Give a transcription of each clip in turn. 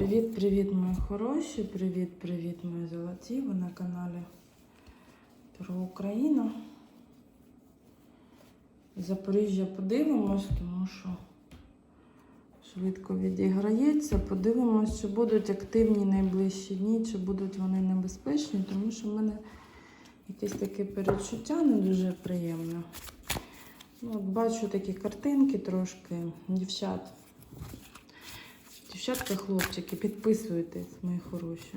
Привіт-привіт, мої хороші! Привіт-привіт, мої золоті! Ви на каналі про Україну. Запоріжжя подивимось, тому що швидко відіграється. Подивимось, чи будуть активні найближчі дні, чи будуть вони небезпечні, тому що в мене якесь таке перечуття не дуже приємне. Ну, от бачу такі картинки трошки, дівчат. Дівчатка, хлопчики, підписуйтесь, мої хороші,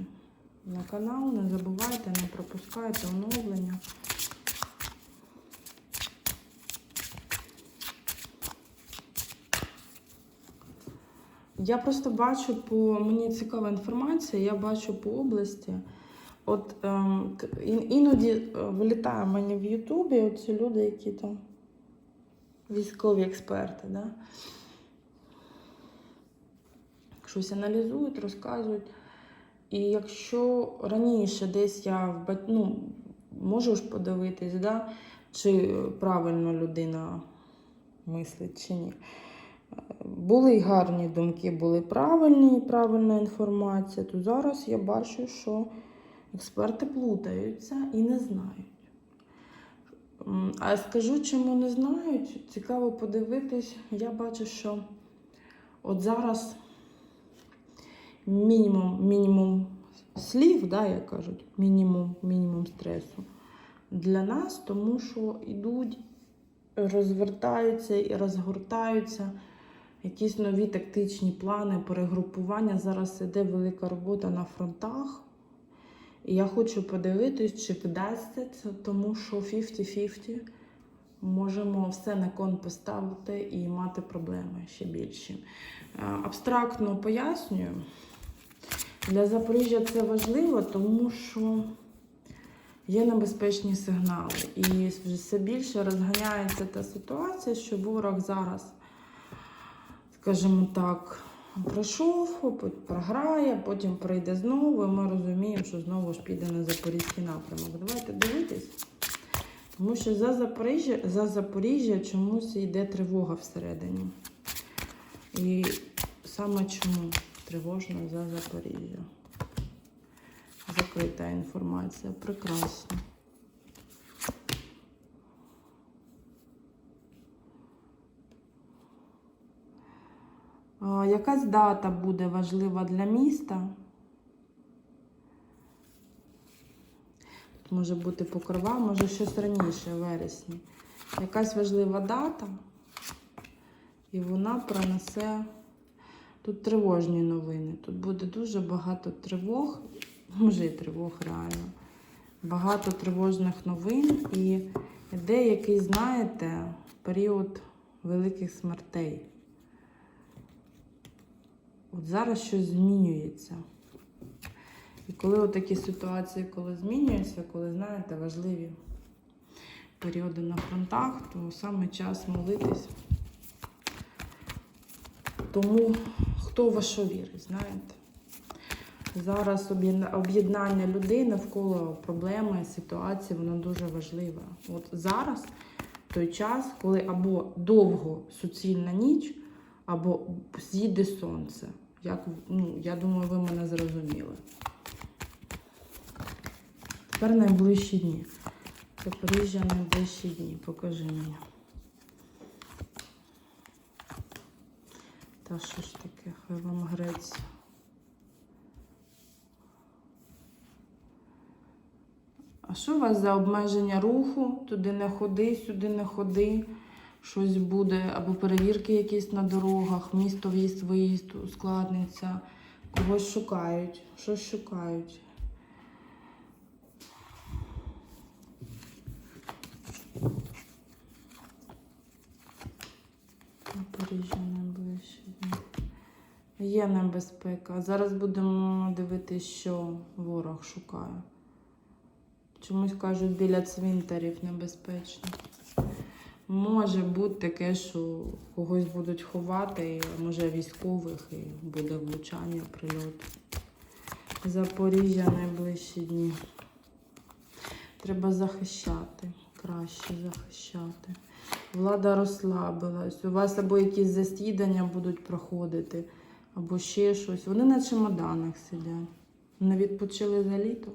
на канал. Не забувайте, не пропускайте оновлення. Я просто бачу по мені цікава інформація, я бачу по області. От ем, ін- іноді е, вилітає мені в Ютубі оці люди, які там військові експерти, да? Щось аналізують, розказують. І якщо раніше десь я ну, можу ж подивитись, да, чи правильно людина мислить, чи ні. Були гарні думки, були правильні, і правильна інформація, то зараз я бачу, що експерти плутаються і не знають. А скажу, чому не знають, цікаво подивитись. Я бачу, що от зараз мінімум, мінімум слів, да, як кажуть, мінімум, мінімум стресу для нас, тому що йдуть, розвертаються і розгортаються якісь нові тактичні плани, перегрупування. Зараз іде велика робота на фронтах. І я хочу подивитись, чи вдасться це, тому що 50-50 можемо все на кон поставити і мати проблеми ще більші. Е, Абстрактно пояснюю. Для Запоріжжя це важливо, тому що є небезпечні сигнали. І все більше розганяється та ситуація, що ворог зараз, скажімо так, пройшов, програє, потім прийде знову, і ми розуміємо, що знову ж піде на Запорізький напрямок. Давайте дивитись. Тому що за Запоріжжя, за Запоріжжя чомусь йде тривога всередині. І саме чому тривожно за Запоріжжя? Закрита інформація. Прекрасно. Якась дата буде важлива для міста? Тут може бути покрова, може щось раніше, вересні. Якась важлива дата, і вона принесе тут тривожні новини. Тут буде дуже багато тривог, може і тривог реально. Багато тривожних новин і йде якийсь, знаєте, період великих смертей. От зараз щось змінюється. І коли от такі ситуації, коли змінюються, коли, знаєте, важливі періоди на фронтах, то саме час молитись. Тому хто в що вірить, знаєте? Зараз об'єднання людей навколо проблеми, ситуації, воно дуже важливе. От зараз той час, коли або довго суцільна ніч, або з'їде сонце. Як, ну, я думаю, ви мене зрозуміли. Тепер найближчі дні. Запоріжжя найближчі дні. Покажи мені. Та що ж таке, хай вам греться. А що у вас за обмеження руху? Туди не ходи, сюди не ходи. Щось буде, або перевірки якісь на дорогах, місто в'їзд, виїзд ускладниться, когось шукають, щось шукають. Дні. Є небезпека. Зараз будемо дивитися, що ворог шукає. Чомусь кажуть, біля цвинтарів небезпечно. Може бути таке, що когось будуть ховати, може військових, і буде влучання, прильот. Запоріжжя найближчі дні. Треба захищати, краще захищати. Влада розслабилась. У вас або якісь засідання будуть проходити, або ще щось. Вони на чемоданах сидять. Не відпочили за літо.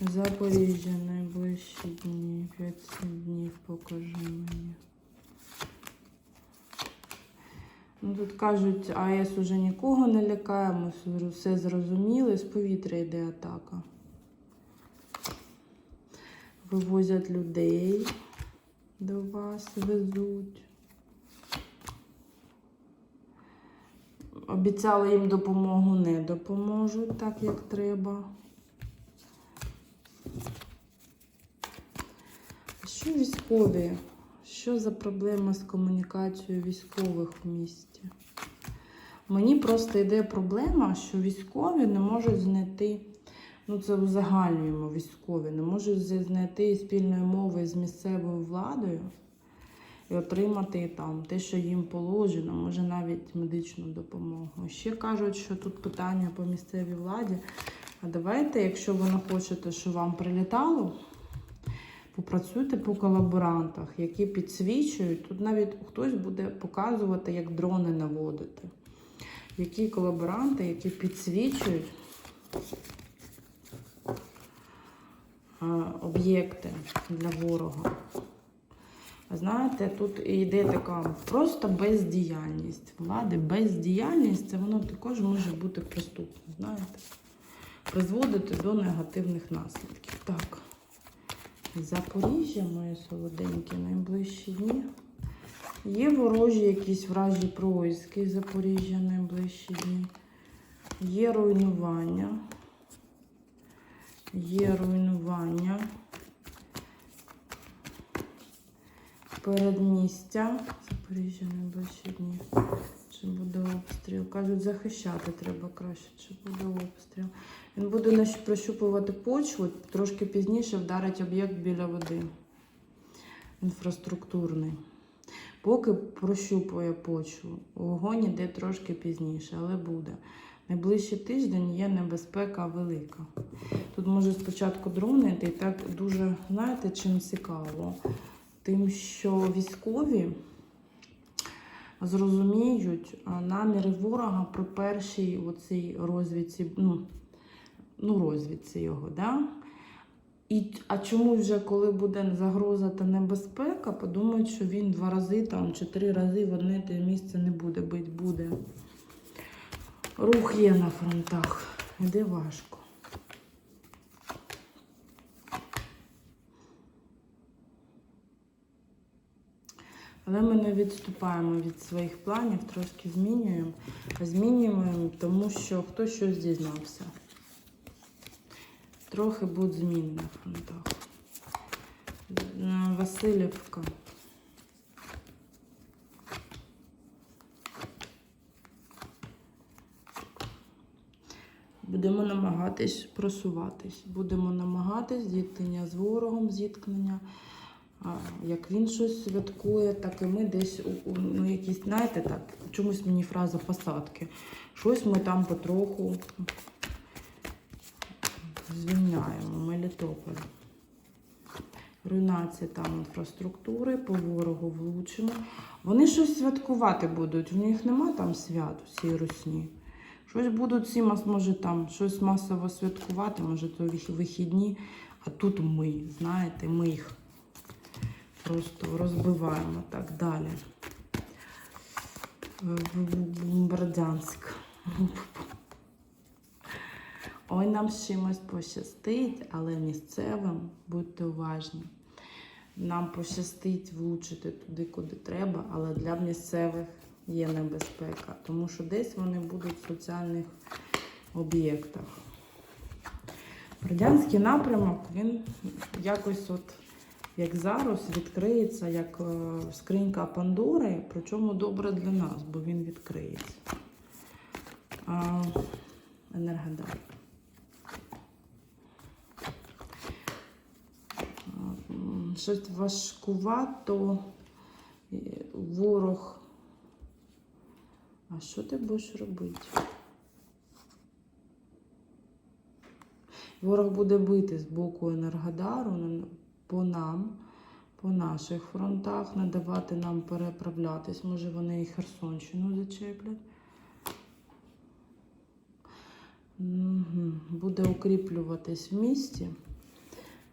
Запоріжжя найближчі дні. 5 днів покажи мені. Ну, тут кажуть, АЕС уже нікого не лякає, ми все- все зрозуміли, з повітря йде атака. Вивозять людей до вас, везуть. Обіцяли їм допомогу, не допоможуть так, як треба. Що військові? Що за проблема з комунікацією військових в місті? Мені просто йде проблема, що військові не можуть знайти, ну це узагальнюємо військові, не можуть знайти спільної мови з місцевою владою і отримати там те, що їм положено, може навіть медичну допомогу. Ще кажуть, що тут питання по місцевій владі. А давайте, якщо ви не хочете, щоб вам прилітало, попрацюйте по колаборантах, які підсвічують. Тут навіть хтось буде показувати, як дрони наводити. Які колаборанти, які підсвічують об'єкти для ворога. Знаєте, тут йде така просто бездіяльність. Влади бездіяльність, це воно також може бути преступним, знаєте, призводити до негативних наслідків. Так. Запоріжжя, мої солоденькі, найближчі дні. Є ворожі якісь вражі проїзки Запоріжжя найближчі дні. Є руйнування. Є руйнування. Передмістя. Запоріжжя найближчі дні. Чи буде обстріл? Кажуть, захищати треба краще, чи буде обстріл. Він буде прощупувати почву, трошки пізніше вдарить об'єкт біля води. Інфраструктурний. Поки прощупує почву. Вогонь іде трошки пізніше, але буде. Найближчий тиждень є небезпека велика. Тут може спочатку дрони йти, і так дуже, знаєте, чим цікаво? Тим, що військові зрозуміють наміри ворога при першій оцій розвідці, ну, ну розвідці його, да? І, а чому вже коли буде загроза та небезпека, подумають, що він два рази там чи три рази в одне те місце не буде бити, буде. Рух є на фронтах. Іде важко. Але ми не відступаємо від своїх планів, трошки змінюємо. Змінюємо, тому що хтось щось дізнався. Трохи будуть зміни на фронтах. Е, Васильівка. Будемо намагатись просуватись. Будемо намагатись зіткнення з ворогом, зіткнення. Як він щось святкує, так і ми десь у, у ну, якісь, знаєте, так, чомусь мені фраза посадки. Щось ми там потроху звільняємо Мелітополь. Руйнація там інфраструктури, по ворогу влучимо. Вони щось святкувати будуть. У них нема там свят всій русні. Щось будуть всі, може там щось масово святкувати, може то вихідні, а тут ми, знаєте, ми їх просто розбиваємо так далі. Бердянськ. Ой, нам з чимось пощастить, але місцевим будьте уважні. Нам пощастить влучити туди, куди треба, але для місцевих є небезпека, тому що десь вони будуть в соціальних об'єктах. Радянський напрямок, він якось от як зараз відкриється, як е, скринька Пандори, причому добре для нас, бо він відкриється. А, Енергодар. Щось важкувато. е, Ворог. А що ти будеш робити? Ворог буде бити з боку Енергодару по нам, по наших фронтах, не давати нам переправлятись. Може, вони і Херсонщину зачеплять. Буде укріплюватись в місті.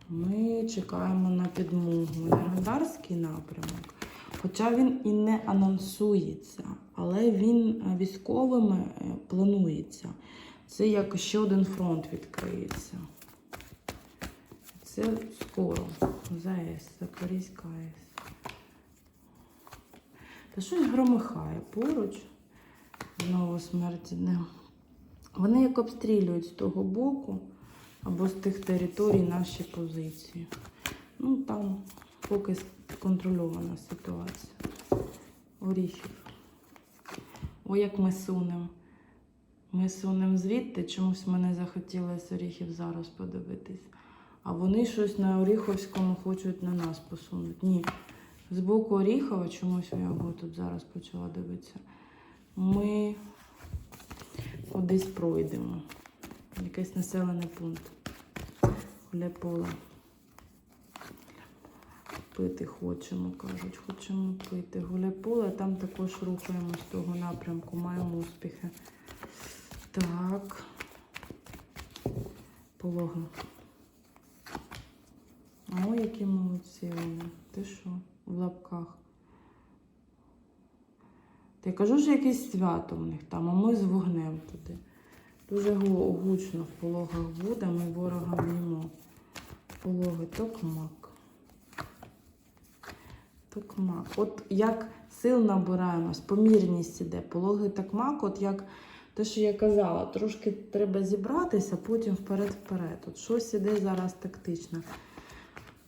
Ми чекаємо на підмогу. Енергодарський напрямок. Хоча він і не анонсується, але він е, військовими е, планується. Це як ще один фронт відкриється. Це скоро. ЗАЕС, Запорізька АЕС. Та щось громихає поруч. Знову смерті не. Вони як обстрілюють з того боку або з тих територій наші позиції. Ну, там поки контрольована ситуація. Оріхів. О, як ми сунемо. Ми сунемо звідти, чомусь мене захотілося оріхів зараз подивитись. А вони щось на Оріховському хочуть на нас посунути. Ні. З боку Оріхова чомусь я його тут зараз почала дивитися. Ми кудись пройдемо. Якийсь населений пункт. Гуляполе. Пити хочемо, кажуть, хочемо пити. Гуляполе, там також рухаємо з того напрямку, маємо успіхи. Так. Полога. О, які молодці вони. Ти що? В лапках. Та я кажу, що якесь свято в них там, а ми з вогнем туди. Дуже гучно в пологах буде, ми ворога б'ємо. Пологи токмак. Токмак. От як сил набираємось, помірність іде. Пологи токмак, от як те, що я казала, трошки треба зібратися, потім вперед-вперед. От щось іде зараз тактично.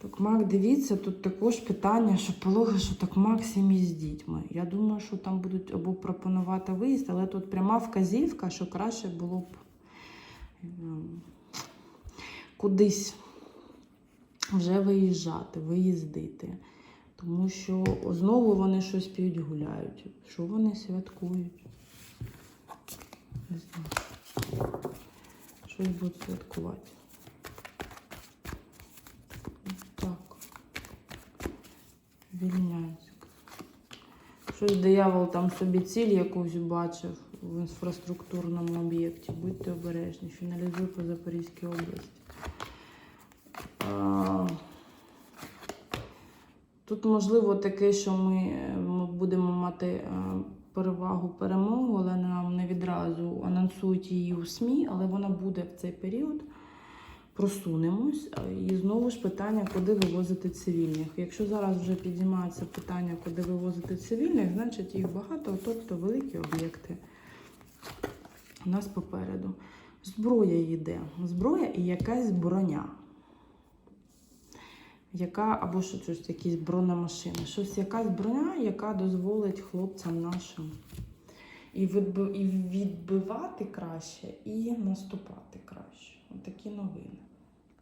Токмак, дивіться, тут також питання, що пологи, що токмак сім'ї з дітьми. Я думаю, що там будуть або пропонувати виїзд, але тут пряма вказівка, що краще було б ем, кудись вже виїжджати, виїздити. Тому що знову вони щось п'ють, гуляють. Що вони святкують? Не знаю. Щось будуть святкувати. Так. Вільнянськ. Щось диявол там собі ціль якусь бачив в інфраструктурному об'єкті. Будьте обережні. Фіналізуй по Запорізькій області. Тут можливо таке, що ми, е, будемо мати е, перевагу перемогу, але нам не відразу анонсують її у СМІ, але вона буде в цей період. Просунемось. І знову ж питання, куди вивозити цивільних. Якщо зараз вже підіймається питання, куди вивозити цивільних, значить їх багато, тобто великі об'єкти у нас попереду. Зброя йде. Зброя і якась броня. Яка або що щось, якісь бронемашини, щось якась броня, яка дозволить хлопцям нашим і, відби- і відбивати краще, і наступати краще. Отакі новини.